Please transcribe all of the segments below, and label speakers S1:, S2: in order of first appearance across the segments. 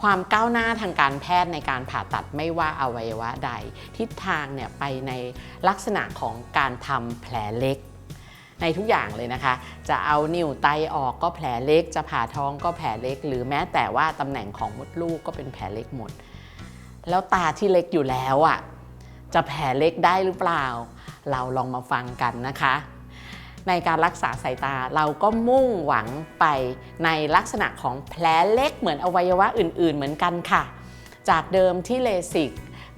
S1: ความก้าวหน้าทางการแพทย์ในการผ่าตัดไม่ว่าอวัยวะใด ทิศทางเนี่ยไปในลักษณะของการทำแผลเล็กในทุกอย่างเลยนะคะ จะเอานิ้วไตออกก็แผลเล็ก จะผ่าท้องก็แผลเล็ก หรือแม้แต่ว่าตำแหน่งของมดลูกก็เป็นแผลเล็กหมด แล้วตาที่เล็กอยู่แล้วอะจะแผลเล็กได้หรือเปล่า เราลองมาฟังกันนะคะ ในการรักษาสายตาเราก็มุ่งหวังไปในลักษณะของแผลเล็กเหมือนอวัยวะอื่น ๆ เหมือนกันค่ะ จากเดิมที่เลสิก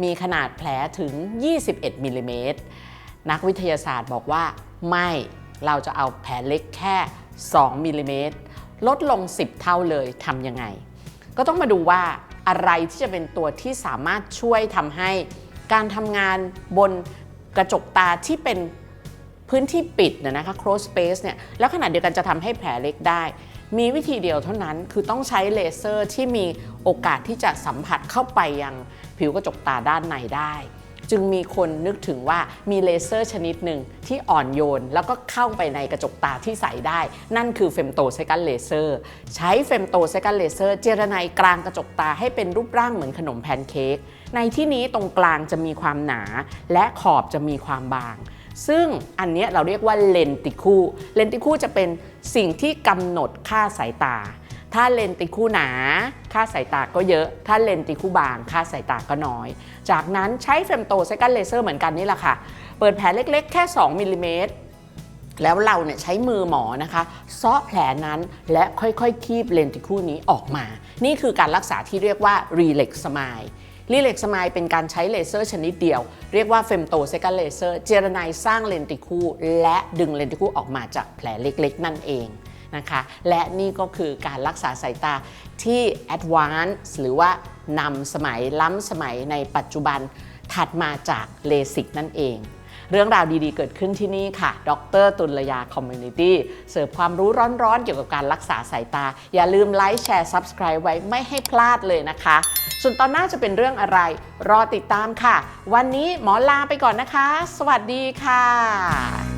S1: มีขนาดแผลถึง 21มิลลิเมตรนักวิทยาศาสตร์บอกว่าไม่เราจะเอาแผลเล็กแค่ 2มิลลิเมตรลดลง 10 เท่าเลยทำยังไง ก็ต้องมาดูว่าอะไรที่จะเป็นตัวที่สามารถช่วยทำให้การทำงานบนกระจกตาที่เป็น พื้นที่ปิดนะนะคะ close space เนี่ยแล้วขณะเดียวกันจะทำให้แผลเล็กได้ มีวิธีเดียวเท่านั้นคือต้องใช้เลเซอร์ที่มีโอกาสที่จะสัมผัสเข้าไปยังผิวกระจกตาด้านในได้จึงมีคนนึกถึงว่ามีเลเซอร์ชนิดหนึ่งที่อ่อนโยน แล้วก็เข้าไปในกระจกตาที่ใสได้ นั่นคือเฟมโตเซกันเลเซอร์ใช้เฟมโตเซกันเลเซอร์เจรไนกลางกระจกตาให้เป็นรูปร่างเหมือนขนมแพนเค้กในที่นี้ตรงกลางจะมีความหนา และขอบจะมีความบาง ซึ่งอันนี้เราเรียกว่าเลนติคูเลนติคูจะเป็นสิ่งที่กำหนดค่าสายตา ถ้าเลนติคูหนา ค่าสายตาก็เยอะ ถ้าเลนติคูบาง ค่าสายตาก็น้อย จากนั้นใช้เฟมโตเซกันเลเซอร์เหมือนกันนี่แหละค่ะ เปิดแผลเล็กๆ แค่ 2มิลลิเมตรแล้วเราเนี่ยใช้มือหมอนะคะซาะแผลนั้นและค่อยๆคีบเลนติคูนี้ออกมา นี่คือการรักษาที่เรียกว่ารีเล็กสมาย Relax Smile Relax Smile เป็นการใช้เลเซอร์ชนิดเดียว เรียกว่าเฟมโตเซกันเลเซอร์เจรไนสร้างเลนติคู่และดึงเลนติคู่ออกมาจากแผลเล็กๆ นั่นเองนะคะและนี่ก็คือการรักษาสายตาที่ Advanced หรือว่านำสมัยล้ำสมัยในปัจจุบันถัดมาจากเลสิกนั่นเอง เรื่องราวดีๆเกิดขึ้นที่นี่ค่ะ ดรตุลยาคอมมูนิตี้เสิร์ฟความรู้ร้อนๆ เกี่ยวกับการรักษาสายตา อย่าลืมไลค์แชร์ Subscribe ไว้ไม่ให้พลาดเลยนะคะ ส่วนตอนหน้าจะเป็นเรื่องอะไร รอติดตามค่ะ วันนี้หมอลาไปก่อนนะคะ สวัสดีค่ะ